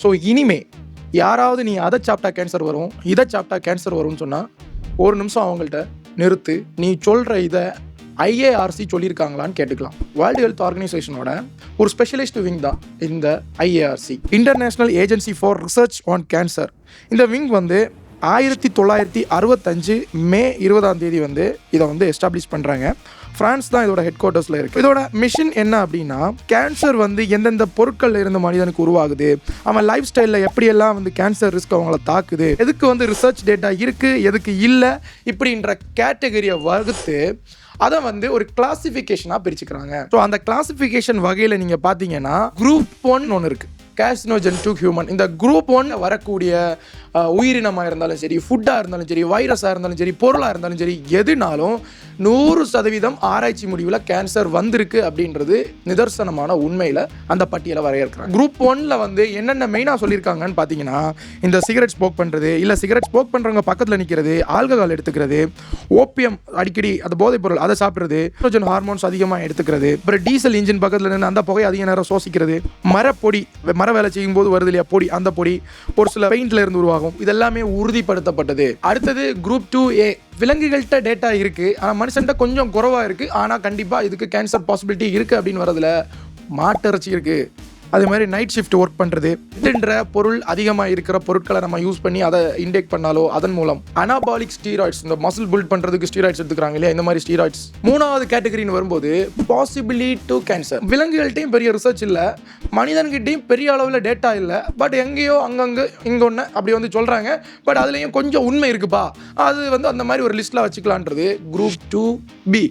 So இனிமே யாராவது நீ அதை சாப்பிட்டா கேன்சர் வரும் இதை சாப்பிட்டா கேன்சர் வரும்னு சொன்னால் ஒரு நிமிஷம் அவங்கள்ட்ட நிறுத்து நீ சொல்கிற இதை ஐஏஆர்சி சொல்லியிருக்காங்களான்னு கேட்டுக்கலாம். வேர்ல்டு ஹெல்த் ஆர்கனைசேஷனோட ஒரு ஸ்பெஷலிஸ்ட் விங் தான் இந்த IARC international agency for research on cancer இந்த விங் வந்து ஆயிரத்தி தொள்ளாயிரத்தி அறுபத்தஞ்சு மே இருபதாம் தேதி வந்து இதை வந்து எஸ்டாப்ளிஷ் பண்ணுறாங்க ஃப்ரான்ஸ் தான் இதோட ஹெட் குவார்ட்டர்ஸில் இருக்குது இதோட மிஷின் என்ன அப்படின்னா கேன்சர் வந்து எந்தெந்த பொருட்கள்ல இருந்த மனிதனுக்கு உருவாகுது அவன் லைஃப் ஸ்டைலில் எப்படியெல்லாம் வந்து கேன்சர் ரிஸ்க் அவங்கள தாக்குது எதுக்கு வந்து ரிசர்ச் டேட்டா இருக்குது எதுக்கு இல்லை இப்படின்ற கேட்டகரியை வகுத்து அதை வந்து ஒரு கிளாசிஃபிகேஷனாக பிரிச்சுக்கிறாங்க. ஸோ அந்த கிளாசிஃபிகேஷன் வகையில் நீங்கள் பார்த்தீங்கன்னா குரூப் ஒன் ஒன்று இருக்குது கேஸ்னோஜன் டு ஹியூமன் இந்த குரூப் ஒன் வரக்கூடிய உயிரினமாக இருந்தாலும் சரி ஃபுட்டாக இருந்தாலும் சரி வைரஸாக இருந்தாலும் சரி பொருளாக இருந்தாலும் சரி எதுனாலும் நூறு சதவீதம் ஆராய்ச்சி முடிவில் கேன்சர் வந்திருக்கு அப்படின்றது நிதர்சனமான உண்மையில் அந்த பட்டியலை வரையறுக்கிறாங்க. குரூப் ஒன்ல வந்து என்னென்ன மெயினாக சொல்லியிருக்காங்கன்னு பார்த்தீங்கன்னா இந்த சிகரெட் ஸ்மோக் பண்ணுறது இல்லை சிகரெட் ஸ்மோக் பண்ணுறவங்க பக்கத்தில் நிற்கிறது ஆல்கஹால் எடுத்துக்கிறது ஓபியம் அடிக்கடி அந்த போதைப் பொருள் அதை சாப்பிட்றது ஹைட்ரோஜன் ஹார்மோன்ஸ் அதிகமாக எடுத்துக்கிறது அப்புறம் டீசல் இன்ஜின் பக்கத்தில் நின்று அந்த புகை அதிக நேரம் சுவாசிக்கிறது மரப்பொடி மர வேலை செய்யும் போது வருது இல்லையா பொடி அந்த பொடி ஒரு சில பெயிண்ட்ல இருந்து உருவாகும். இதெல்லாமே உறுதிப்படுத்தப்பட்டது. அடுத்தது குரூப் டூ ஏ விலங்குகள்கிட்ட டேட்டா இருக்கு. ஆனால் மனுஷன்ட்ட கொஞ்சம் குறைவா இருக்கு. ஆனால் கண்டிப்பாக இதுக்கு கேன்சர் பாசிபிலிட்டி இருக்கு அப்படின்னு வரதுல மாட்டிறைச்சி இருக்கு. அதே மாதிரி நைட் ஷிஃப்ட் ஒர்க் பண்ணுறது இதுன்ற பொருள் அதிகமாக இருக்கிற பொருட்களை நம்ம யூஸ் பண்ணி அதை இன்டேக் பண்ணாலோ அதன் மூலம் அனாபாலிக் ஸ்டீராய்ட்ஸ் இந்த மசில் பில்ட் பண்ணுறதுக்கு ஸ்டீராய்ட்ஸ் எடுத்துக்கிறாங்க இல்லையா? இந்த மாதிரி ஸ்டீராய்ட்ஸ் மூணாவது கேட்டகரின்னு வரும்போது பாசிபிலி டு கேன்சர் விலங்குகள்கிட்டையும் பெரிய ரிசர்ச் இல்லை மனிதன்கிட்டையும் பெரிய அளவில் டேட்டா இல்லை பட் எங்கேயோ அங்கங்கே இங்கே ஒன்று அப்படி வந்து சொல்கிறாங்க பட் அதுலேயும் கொஞ்சம் உண்மை இருக்குப்பா. அது வந்து அந்த மாதிரி ஒரு லிஸ்ட்டில் வச்சுக்கலான்றது. குரூப் டூ பி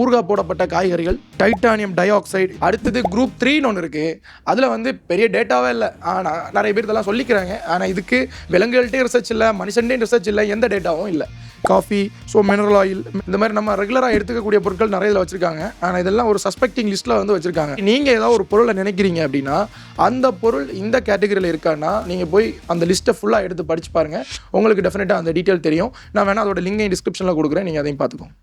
ஊறுகாய் போடப்பட்ட காய்கறிகள் டைட்டானியம் டை ஆக்சைடு அடுத்தது குரூப் த்ரீன்னு ஒன்று இருக்குது அதில் வந்து பெரிய டேட்டாவே இல்லை. ஆனால் நிறைய பேர் இதெல்லாம் சொல்லிக்கிறாங்க. ஆனால் இதுக்கு விலங்குகள்கிட்டையும் ரிசர்ச் இல்லை மனுஷன்டையும் ரிசர்ச் இல்லை எந்த டேட்டாவும் இல்லை. காஃபி ஸோ மினரல் ஆயில் இந்த மாதிரி நம்ம ரெகுலராக எடுத்துக்கக்கூடிய பொருட்கள் நிறைய இதில் வச்சுருக்காங்க. ஆனால் இதெல்லாம் ஒரு சஸ்பெக்டிங் லிஸ்ட்டில் வந்து வச்சுருக்காங்க. நீங்கள் ஏதாவது ஒரு பொருளை நினைக்கிறீங்க அப்படின்னா அந்த பொருள் இந்த கேட்டகரியில் இருக்கான்னா நீங்கள் போய் அந்த லிஸ்ட்டை ஃபுல்லாக எடுத்து படிச்சு பாருங்கள் உங்களுக்கு டெஃபினட்டாக அந்த டீட்டெயில் தெரியும். நான் வேணால் அதோட லிங்கை டிஸ்கிரிப்ஷனில் கொடுக்குறேன். நீங்கள் அதையும் பார்த்துக்கோங்க.